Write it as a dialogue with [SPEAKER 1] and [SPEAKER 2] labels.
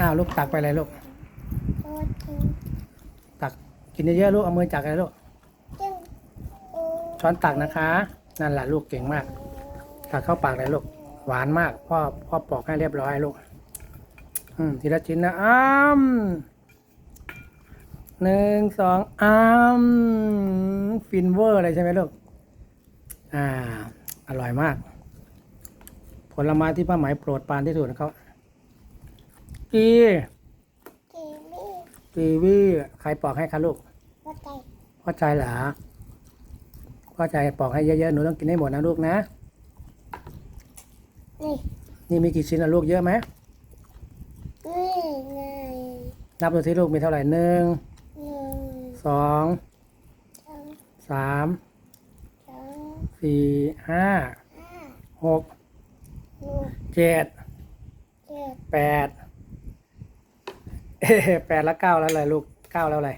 [SPEAKER 1] อ้าวลูกตักไปเลยลูก
[SPEAKER 2] โอ้จริง
[SPEAKER 1] ตักกินเยอะๆลูกเอามือจักเลยลูก
[SPEAKER 2] จึงโอ
[SPEAKER 1] ช้อนตักนะคะ นั่นแหละลูกเก่งมาก ตักเข้าปากเลยลูก หวานมาก พ่อพ่อปอกให้เรียบร้อยลูก อืมทีละชิ้นนะอ้ามหนึ่งสองอ้ามฟินเวอร์เลยใช่ไหมลูก อ่า อร่อยมาก ผลไม้ที่ป้าหมายโปรดปรานที่สุดเขา กี
[SPEAKER 2] กีวี
[SPEAKER 1] กีวีใครปอกให้คะลูก
[SPEAKER 2] หัวใจ
[SPEAKER 1] พ่อใจเหรอพ่อใจปอกให้เยอะๆหนูต้องกินให้หมดนะลูกนะ
[SPEAKER 2] นี่
[SPEAKER 1] นี่มีกี่ชิ้นนะลูกเยอะไหม
[SPEAKER 2] นี่ไง
[SPEAKER 1] นับดูสิลูกมีเท่าไหร่หนึ่ง
[SPEAKER 2] หนึ่ง
[SPEAKER 1] สอง
[SPEAKER 2] สอง
[SPEAKER 1] สาม
[SPEAKER 2] สอง
[SPEAKER 1] สี่ห้า
[SPEAKER 2] ห้า
[SPEAKER 1] หก
[SPEAKER 2] หก
[SPEAKER 1] เจ็ด
[SPEAKER 2] เจ็ด
[SPEAKER 1] แปดเอ๊ะ แปดแล้วเก้าแล้วอะไรลูกเก้าแล้วอะไร